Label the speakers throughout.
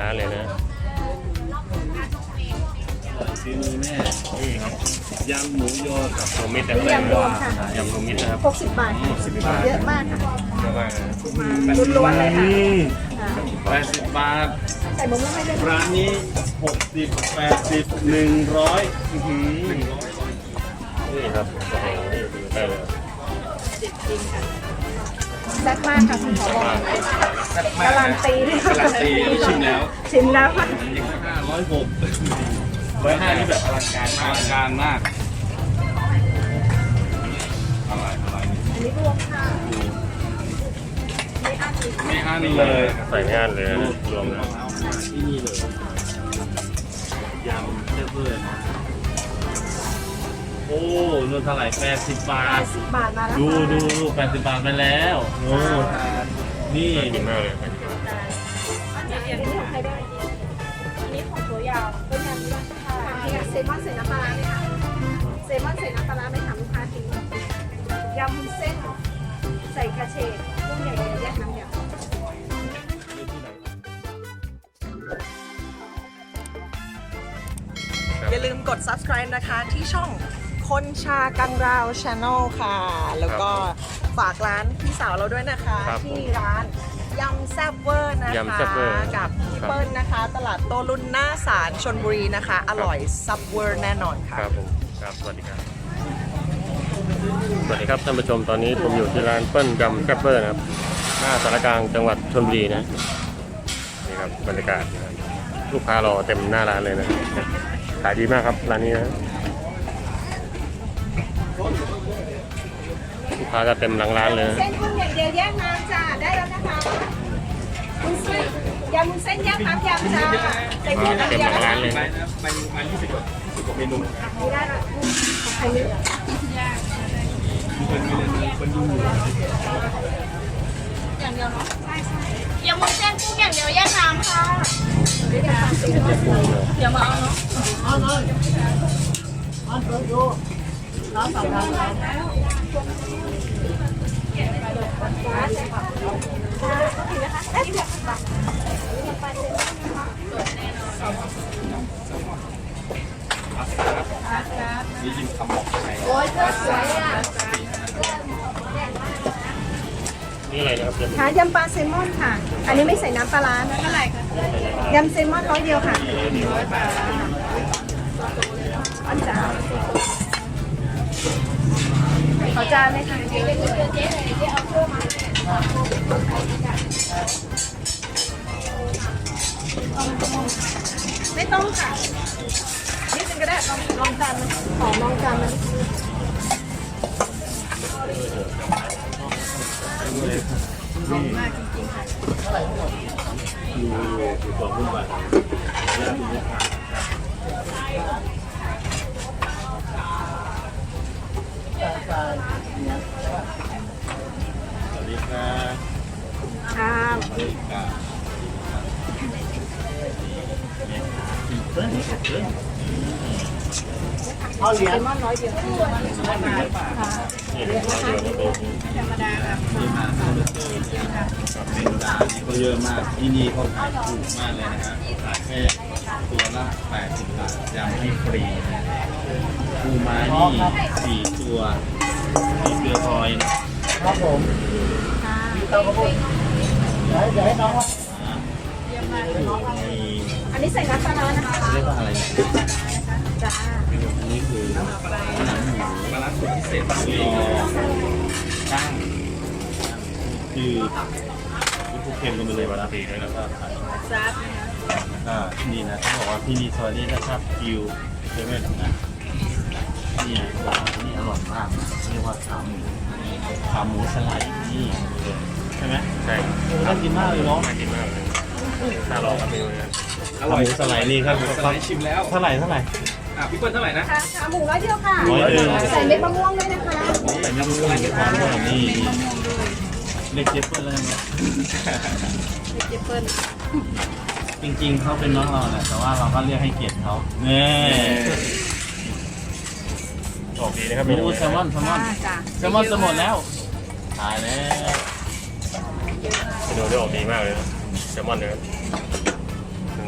Speaker 1: ร้านเลยนะ
Speaker 2: ฝีมือแม่
Speaker 1: นี่ครับ
Speaker 2: ยำหมูยอกับ
Speaker 1: รวมมิตรนะครับ
Speaker 3: ยำรวมค่ะ
Speaker 1: ยำรวมมิตรนะครับ
Speaker 3: 60 บาท
Speaker 1: สิบบาท
Speaker 3: เยอะมากค่ะ
Speaker 1: เยอะมากนะ
Speaker 3: ล้วนๆเลยค่ะ
Speaker 2: อืม
Speaker 3: ค่ะ
Speaker 2: แปดสิบบาท
Speaker 3: ใส่หมูไม่ให้ด้วย
Speaker 2: ร้านนี้หกสิบแปดสิบหนึ่งร้อยอื้อหือ
Speaker 1: นี่ครับโอ้โหนี่ดูได้เลย
Speaker 3: แซ่บมากค่ะคุณผอการันตีด้วยค่ะ
Speaker 2: การันตีชิมแล้ว
Speaker 3: ชิมแล้วค่ะ
Speaker 2: ยังห้าร้อยหกร้อยห้านี่แบบอลังการมากอลังการมากอะไรอะไร
Speaker 3: อันนี้รวมค่ะ
Speaker 2: ไม่อั้นเลย
Speaker 1: ใส่ไม่อั้นเลยนะรวมนะ
Speaker 2: เอามาที่นี่เลยยำเทเบิร์นะ โอ้นวดเท่าไหร่แปดสิบบาท
Speaker 3: 80 บาทมาแล้ว
Speaker 2: ดู
Speaker 3: ค่ะ
Speaker 2: ดูดูแปดสิบบาทไปแล้วโอ้นี่
Speaker 1: น่ากินมากเลย
Speaker 3: อันนี้ของใครได้อันนี้ของตัวยาวตัวยาวนี้ค่ะนี่เซมอนใส่น้ำปลาร้าไหมคะเซมอนใส่น้ำปลาร้าไหมคะลูกค้าทิ้งยำวุ้นเส้น ใส่กระเฉดกุ้งใหญ่ๆแยกน้ำยำ
Speaker 4: อย่าลืมกด subscribe นะคะที่ช่อง คนชากังราว Channel ค่ะ แล้วก็ฝากร้านพี่สาวเราด้วยนะคะ
Speaker 1: ครับ
Speaker 4: ที่ร้านยำแซบเวอร์นะ
Speaker 1: ยำ
Speaker 4: คะ
Speaker 1: แซ่บเวอร์
Speaker 4: กับพี่
Speaker 1: ครับ
Speaker 4: เปิ้ลนะคะ ตลาดโตรุ่นหน้าศาลชนบุรีนะคะ อร่อยซับเวอร์แน่นอนค่ะ
Speaker 1: ครับผมครับสวัสดีครับ สวัสดีครับท่านผู้ชมตอนนี้ผมอยู่ที่ร้านเปิ้ลยำแซ่บเบอร์นะครับหน้าสารกลางจังหวัดชลบุรีนะนี่ครับบรรยากาศนะครับลูกค้ารอเต็มหน้าร้านเลยนะขายดีมากครับร้านนี้นะาก็เต็มหลังร้านเลยนะ
Speaker 3: เส้นกุ้งอย่างเดียวแยกน้ำจ้าได้แล้วนะคะวุ้นเส้นยำวุ้นเส้นแยกน้ำยำจ้าใส่กุ้ง
Speaker 1: มา
Speaker 3: น้ำ
Speaker 1: เต็ม
Speaker 3: เดีย
Speaker 1: ห
Speaker 3: ว
Speaker 1: ลัง
Speaker 3: นะ
Speaker 1: ร้านเลย
Speaker 2: ไปนะไปมายี่สิบกว่ายี่สิบกว่าเมนู
Speaker 3: ไม่ได้ละของใครไม่ได้
Speaker 2: มันดูอยู่
Speaker 5: ยำวุ้นเส้นกุ้งอย่างเดียวแยกน้ำค่ะ
Speaker 1: เดี๋ยวมา
Speaker 2: นี่ยิน คำบอกใคร
Speaker 1: นี่อะไรนะครับเดี๋ยว
Speaker 3: ค่ะยำปลาแซลมอนค่ะ อันนี้ไม่ใส่น้ำปลาร้านะเท่าไหร่คะยำแซลมอนร้อยเดียวค่ะอันจ้าขอจานไหมคะ ไม่ต้องค่ะนี่เป็นกระด้ลองลองจานมันขอลองจานมัน
Speaker 2: เอาเห
Speaker 3: รียญมอนร้อยเดียวมอ
Speaker 1: นน้อยค่ะเรียกนะคะ
Speaker 2: ธรรมดาแบบนี่ก็เยอะมาก ที่นี่เขาขายถูกมากเลยนะครับขายแค่ตัวละ 80 บาทยำให้ฟรีปูมานี่4ตัวมีเกลือพลอยนะครับผม
Speaker 3: มีเตาข้าวโพดเ
Speaker 2: ดี๋ยวให้น้
Speaker 3: องว่า อันนี้ใส่น้ำปลาร้านะคะ
Speaker 2: เรียกว่าอะไรเนี่ย
Speaker 3: จ้า
Speaker 2: อันนี้คือหนังหมูปลาร้าสูตรพิเศษหมูยอก้างคือที่ภูเก็ตลงไปเลยวาราบีด้วยแล้วก็ขายแล้วก็นี่นะเขาบอกว่าที่นี่ซอยนี้ถ้าชอบกิวเซเว่นนะนี่บอกว่าที่นี่อร่อยมากเรียกว่าขาหมูขาหมูสไลด์นี่ใช่ไหม
Speaker 1: ใช่
Speaker 2: น่ากินมากเลยเนาะ
Speaker 1: น่ากินมากเลย น่าลองกับเมนูนี้
Speaker 2: อร่อยสไลด์นี่ครับ
Speaker 6: สไลด์ชิมแล้ว
Speaker 2: เท่าไหร่เท่าไหร่
Speaker 6: อะพี่เปิ้ลเท่าไหร่นะ
Speaker 3: ค่ะขาหมูร้อยเดียวค่ะ
Speaker 2: ร้อยเดียว
Speaker 3: ใส่เม็ดมะม่วงด้วยนะคะ
Speaker 2: แต่ยังไม่ได้ความอร่อยนี่เรียกเจฟเปิ้ลแล้วนะ
Speaker 3: เจเปิ้ล
Speaker 2: จริงๆเขาเป็นน้องเราแหละแต่ว่าเราก็เรียกให้เกียรติเขาเน่
Speaker 1: ออกดีนะครับเม
Speaker 2: ดู
Speaker 1: นูนี้
Speaker 2: แซลมอนแซลมอน
Speaker 3: จ้า
Speaker 2: แซลมอนจะหมดแล้วตายแล้ว
Speaker 1: เมนูนี้ออกดีมากเลยนะแซ ลมอนเนี่ยครับ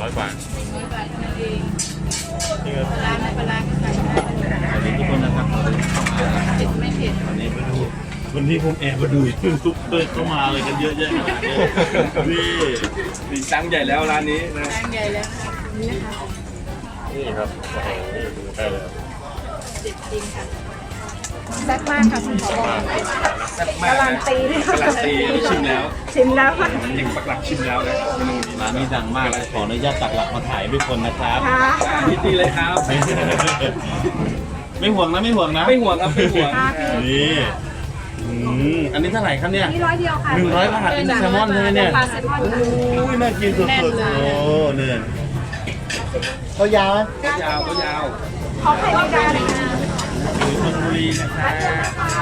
Speaker 1: ร้อยกว่า
Speaker 2: สวัสดีทุกคนนะครับเผ็ดไม่เผ็ดวันนี้มาดูวันนี้ผมแอบมาดูยูทูบเบอร์เข้ามาเลยกันเยอะแยะขนาดนี้นี่
Speaker 6: มีตังค์ใหญ่แล้วร้านนี้นะ
Speaker 1: นี่ครับโอ้โหนี่ดูได้เลยครับ
Speaker 3: แซ่บมากค่ะคุณผอ
Speaker 6: แซ่บมาก
Speaker 3: การันตีเลยค่ะ
Speaker 6: การันตีชิมแล้ว
Speaker 3: ชิมแล้วค่ะ
Speaker 6: เองปักหลักชิมแล้วนะเมนูนี้
Speaker 2: ร้านนี้ดังมากเลยขออนุญาตตักหลักมาถ่ายด้วยคนนะครับ
Speaker 3: ค่ะ
Speaker 6: ยินดีเลยครับ
Speaker 2: ไม่ห่วงนะไม่ห่วงนะ
Speaker 6: ไม่ห่วงครับไม่ห่วง
Speaker 3: ค่ะพี่
Speaker 2: นี่อืมอันนี้เท่าไหร่ครับเนี่ย
Speaker 3: นี่ร้อยเดียวค่ะ
Speaker 2: หนึ่งร้อยบาทเป็นแซลมอนใช่ไหมเนี่ย
Speaker 3: ปลาแซลมอนค่ะ
Speaker 2: อุ้ยน่ากินสุดๆโอ้เนื่อนเขายาวไหม
Speaker 6: ก็ยาวก็ยาว
Speaker 3: ขอไข่ไม่ได้เลยนะ
Speaker 2: อยู่ชลบุ รีนะครับ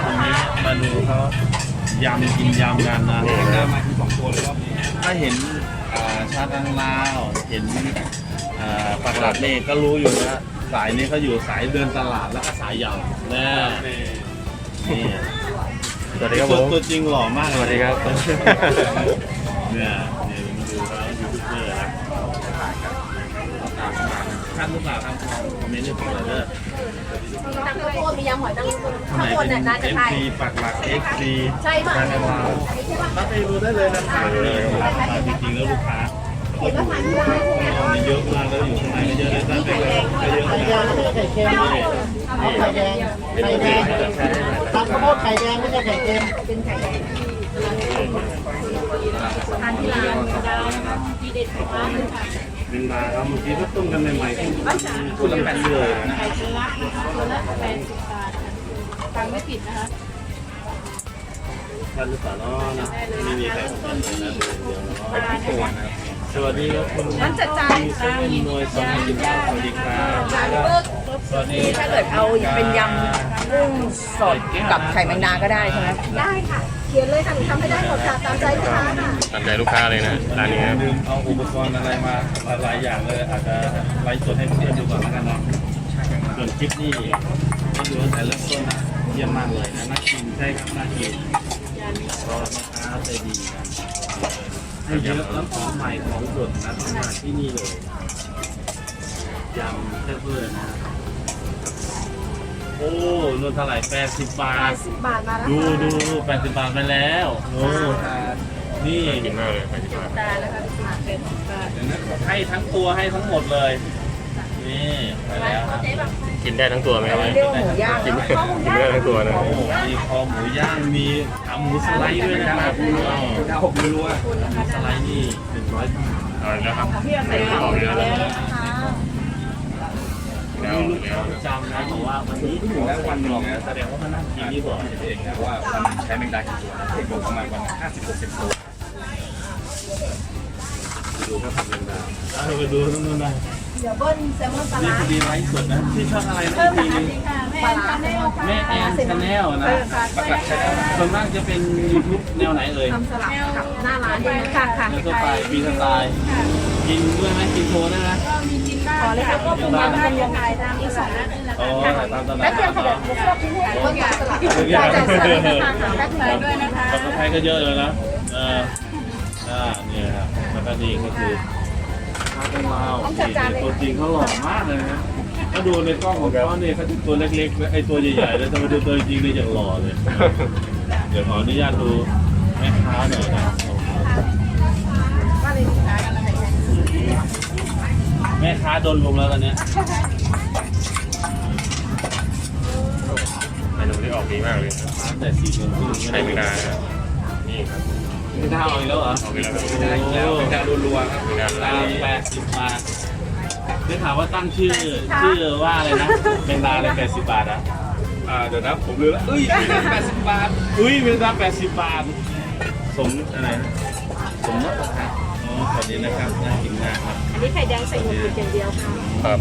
Speaker 2: วันนี้มาดูเขายำกินยำกันนะ
Speaker 6: หน้ามาที่สองตัวเลยรอบนี้
Speaker 2: ถ้าเห็นอ่าชาตังลาวเห็นอ่าปักหลักนี่ก็รู้อยู่นะสายนี้เขาอยู่สายเดินตลาดแล้วก็สายยำแน่นี่
Speaker 1: สวัสดีครับผ
Speaker 2: ตัว
Speaker 1: ม
Speaker 2: ตัวจริงหล่อมาก
Speaker 1: สวัสดีครับ
Speaker 2: เนี่ยเนี่ยมาดูเขายูทูบเบอร์นะ ท่านหรือเปล่าครับคอมเมนต์ในเพจเลยเด้อ
Speaker 3: ตังโคมียำหอยนางรม
Speaker 2: ข้างบนเนี่ยน่าจะใช่ปักหลัก XC
Speaker 3: ใช่ป่ะ
Speaker 2: ทางกันเราถ้าไปดูได้เลยนะครับจริงๆแล้วลูกค้าก็ดูมีเยอะมากแล้วอยู่ข้างในก็เยอะเลยตั้งแต่ก็เยอะมากนี่นี่
Speaker 1: ไข่แดง
Speaker 7: ตักข้าวโพดไข่แดงไม่ใช่ไข่เค็ม
Speaker 2: เป็นมาค รับเมื่อกี้ก็ต้มกันใหม่ๆ
Speaker 6: คุณละแปดสิบ
Speaker 2: เลย
Speaker 6: นะ
Speaker 2: นะคุณละแปด
Speaker 5: สิบบาทฟังไม่ผิดนะคะ
Speaker 2: ท่านหรือเปล่าเนาะนะไม่มีใครคอมเมนต์เลยนะเดี๋ยวเรา
Speaker 6: ไปที่ตัวนะครับ
Speaker 2: สวัสดีครับคุณ
Speaker 3: มันจัดจาน
Speaker 2: เซเว่นหน่วยสองกินข้าวสวัสดีครับสวัสดี
Speaker 4: ถ้าเกิดเอาเป็นยำกุ้งสดกับไข่แมงดาก็ได้ใช่ไหม
Speaker 3: ได้ค่ะ ขียนเลยค่ะหนูทำให้ได้หมดค่ะตามใจลูกค้าค่ะ
Speaker 1: ตามใจลูกค้าเลยนะร้านนี้ครับ
Speaker 2: ลืมเอาอุปกรณ์อะไรมาหลายอย่างเลยอาจจะไลฟ์สดให้เพื่อนดูก่อนแล้วกันเนาะส่วนคลิปนี่ให้ดูตั้งแต่เริ่มต้นนะเยี่ยมมากเลยนะน่ากินใช่ครับน่ากินรอแม่ค้าใจดีนะให้เยอะแล้วของใหม่ของสดนะต้องมาที่นี่เลยยำแค่เพื่อนนะโอ้นนเท่าไหร่แปดสิบบาท
Speaker 3: บาทมาแล้ว
Speaker 2: ดู
Speaker 3: ค่ะ
Speaker 2: ดูแปดสิบบาทไปแล้วโอ้นี่
Speaker 1: กินมากเลยไปที่บ้าน
Speaker 2: เดี๋ยวนะให้ทั้งตัวให้ทั้งหมดเลย นี่ไปแล้วครับ
Speaker 1: กินได้ทั้งตัวไหมครับ
Speaker 4: เรียกว่าหมูย่าง
Speaker 1: กินไม่กินไม่ได้ทั้งตัวนะ
Speaker 2: โอ้มีคอหมูย่างมีขาหมูสไลด์ด้วยนะครับอ้าว
Speaker 6: ดาวหกไม่รู้ว่า
Speaker 2: สไลด์นี่หนึ่งร้อยบาท
Speaker 1: เอาแล้วครับออกแล้วแล้ว แล้ว
Speaker 2: ลูกค้าประจำนะบอกว่าวันนี้ถึงแล้ววันหนึ่งนะแสดงว่ามันน่ากินนี่บอย
Speaker 6: เองนะว่าวันใช้แมงดากี่ตัวเอกบอกประมาณวันห้าสิบหกสิบตัว
Speaker 2: ดูครับทำยังไงเอาไปดูนู่นนะ
Speaker 3: เดี๋ยวเบิ้ลแซลมอนปลา
Speaker 2: นี่พอดีไลฟ์สดนะที่ช่องอะไรนะทีนึง
Speaker 3: ปลาร้าแม่
Speaker 2: แม่แอนชาแนลนะ
Speaker 6: ปักหลักใช้ได้
Speaker 2: ส่วนมากจะเป็นยูทูบแนวไหนเอ่ย
Speaker 3: ทำสลับกับหน้าร้านด้วยค่ะค่ะ
Speaker 2: แล้วก็ไปปีสไตล์กินด้วยไหมกินโชว์ได้ไหมก็มี
Speaker 3: ขอเลยค่ะก็ปรุงมาเป็นยังไงตามที่สองนะ
Speaker 2: อ๋อตามตลา
Speaker 3: แป๊
Speaker 2: ด
Speaker 3: บเดียวค่ะเดี๋ยวหมูครบทิ้งให้ก็ยาสลับจ่าจ่ายสลับนะคะแป๊บเดียวด้วยนะคะ
Speaker 2: กับไทยก็เยอะเลยนะเอออ่าเนี่ยครับแล้วก็นี่ก็คือข้าวต้มลาวตัวจริงเขาหล่อมากเลยนะถ้าดูในกล้องของเขาเนี่ยเขาตัวเล็กๆไอ้ตัวใหญ่ๆแล้วแต่มาดูตัวจริงเลยอย่างหล่อเลย เดี๋ยวขออนุญาตดูแม่ค้าหน่อยนะ
Speaker 3: ว่าเลยลูกค้ากันอะไรกัน
Speaker 2: แม่ค้าโดนลุมแล้วตอนเนี้ย
Speaker 1: เมนูที่ออกดีมากเลยครับ
Speaker 2: ร้านแต่สี่โมงครึ่ง
Speaker 1: ไข่แมงดานะครับนี่ครับ
Speaker 2: ไม่ได้เอาอีกแล้วเหรอ
Speaker 1: ออกไปแล้วครับ
Speaker 6: แมงดาอีกแล้วแมงดารัวๆครับ
Speaker 1: แมงดา
Speaker 2: ตา
Speaker 1: ร้าน
Speaker 2: ม
Speaker 1: นี้
Speaker 2: แปดสิบบาทได้ถามว่าตั้งชื่อชื่อว่าอะไรนะ เป็นดาอะไรแปดสิบบาทอะ
Speaker 6: อ่าเดี๋ยวนะผมลืมแล้วเอ้ยแปดสิบบาท
Speaker 2: อุ้ยเป็นดาแปดสิบบาท สมอะไรนะสมมตินะครับอ๋อสวัสดีนะครับน่ากินมากครับ
Speaker 3: อันนี้ไข่แดงใส่หมูตุ๋นอย่างเดียวค่ะ
Speaker 1: ครับ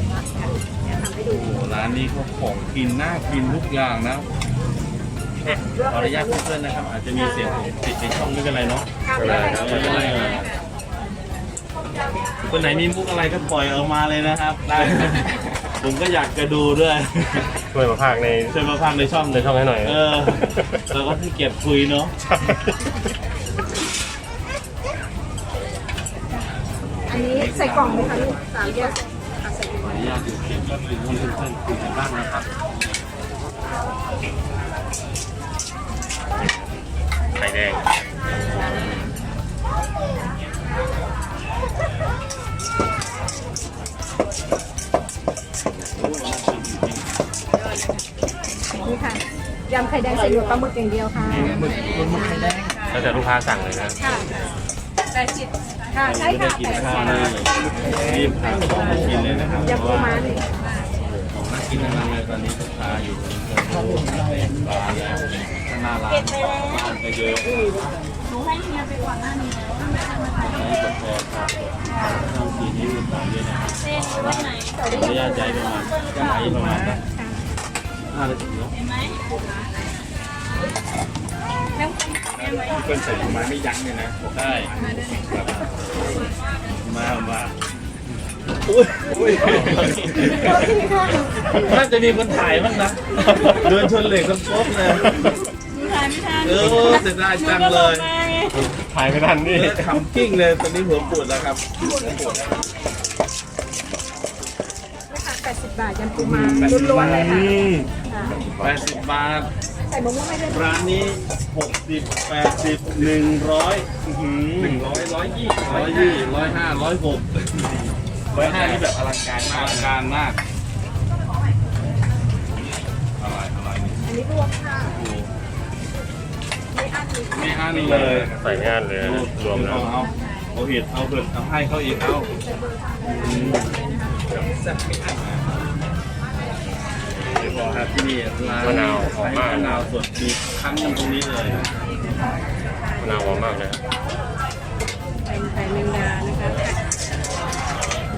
Speaker 3: เดี๋ยวทำให้ดู
Speaker 2: โอ้โหร้านนี้เขาของกินน่ากินทุกอย่างนะขออนุญาตเพื่อนๆนะครับอาจจะมีเสียงติดในช่องไม่เป็นไรเนาะ
Speaker 3: ทำได้ค่ะ
Speaker 2: ไม่เป็นไรคนไหนมีมุกอะไรก็ปล่อยออกมาเลยนะครับได้ผมก็อยากจะดูด้วย
Speaker 1: ช่วยมาพากใน
Speaker 2: ช่วยมาพังในช่อง
Speaker 1: ในช่องให้หน่อย
Speaker 2: เออเราก็ขี้เกียจคุยเนาะ
Speaker 3: อันนี้ใส่กล่องไหมคะลูกสามแยกอะใส่กล่อง
Speaker 2: ขออนุญาตอยู่เก็บก็คือเพื่อนๆคุยกันบ้างนะครับ
Speaker 1: ไข่แดง
Speaker 3: นี่ค่ะยำไข่แดงใส่หยวกปลาหมึกอย่างเดียวค่ะ
Speaker 1: แล้วแต่ลูกค้าสั่งเลยนะ
Speaker 3: ค่ะแปดสิบ ค่ะใช่
Speaker 2: ไม่ได้
Speaker 3: ค่ะ
Speaker 2: กิน
Speaker 3: แปดสิ
Speaker 2: ข้าว
Speaker 3: บ
Speaker 2: เลยรีบหาของมากินเลยนะครับ
Speaker 3: ยำปูม้านี่
Speaker 2: ของน่ากินทั้งนั้นเลยตอนนี้ลูกค้าอยู่บนบาร์แล้วข้างหน้าร้านบ้านก็เยอะ
Speaker 5: หนูให้เฮียไปก่อนหน้านี้แล้ว
Speaker 2: ให้กดแชร์ครับช่องสีนี้ตามด้วยนะ
Speaker 5: เส้นไว้ไหน
Speaker 2: ขออนุญาตใจประมาณจะไหลประมาณสักห้านาทีเนาะ
Speaker 5: เห็นไหม
Speaker 6: เพื่อนใส่ถุงไม้ไม่ยั้งเลยนะ
Speaker 2: ได้มามาอุ้ยอุ้ยน่าจะมีคนถ่ายบ้างนะเดินชนเหล็กคนป๊บเลย
Speaker 5: มีทานไม่ทาน
Speaker 2: เออเสียดายจังเลย
Speaker 1: ถ่ายไม่ทันนี่
Speaker 2: เออทำกิ้งเลยตอนนี้หัวปวดแล้วครับ
Speaker 3: นะคะแปดสิบบาทยำปูม้าล้วนๆเลยค่ะค่ะ
Speaker 2: แปดสิบบาท
Speaker 3: ใส่มะม่วงไม่ได้ด้วย
Speaker 2: ร้านนี้หกสิบแปดสิบหนึ่งร้อย
Speaker 6: หนึ่งร้อยร้อยยี่
Speaker 2: ร้อยยี่ร้อยห้าร้อยหก
Speaker 6: ร้อยห้านี่แบบอลังการ
Speaker 2: อ
Speaker 6: มาก
Speaker 2: ลังการมากอะไรอะไรนี่
Speaker 3: อันนี้รวมค่ะ
Speaker 2: โอ้โห
Speaker 3: ไม่อั้นนี้
Speaker 2: ไม่อั้นเลย
Speaker 1: ใส่ไม่อั้นเลยนะรวมแล้ว
Speaker 2: เอาเอาเห็ดเอาเผิดเอาให้เขาอีกเอาอืมแซ่บไม่อั้น นะเดี๋ยวบอกครับที่นี่ร้าน
Speaker 1: มะนาวหอมมาก
Speaker 2: มะนาวสดมีคั้นอยู่ตรงนี้เลย
Speaker 1: มะนาวหอมมากเลยครับ
Speaker 3: เป็นไข่แมงดานะคะ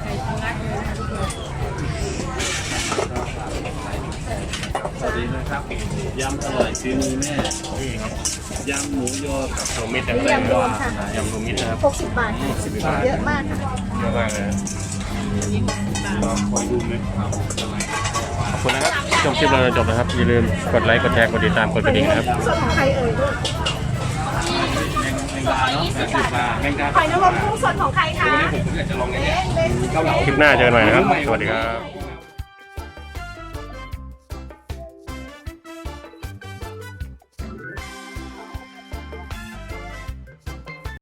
Speaker 3: ไข่ทอดเลยนะคะทุกคน
Speaker 2: สวัสดีนะครับยำอร่อยซื้อมือแม่ยำหมูยอกับ
Speaker 1: รวมมิตรนะครับ
Speaker 3: ยำรวมค่ะ
Speaker 1: ยำรวมมิตรนะครับ
Speaker 3: หกสิบบาทค่ะเยอะมากค่ะ
Speaker 1: เยอะมากเลยนะ
Speaker 2: ลองคอยดูไหมครับ
Speaker 1: ชมคลิปเราจนจบนะครับ อย่าลืมกดไลค์ กดแชร์ กดติดตาม กดกระดิ่งนะครับ
Speaker 3: ส่วนของใครเอ่ยลูก
Speaker 2: แมงดาเนะแปดสิบทแมงดา
Speaker 3: หอยนางรมกุ้งสดของใครคะ
Speaker 6: ผมอยากจะลองเนี่ย
Speaker 3: เล่น
Speaker 1: คลิปหน้าเจอกันใหม่นะครับ สวัสดีครับ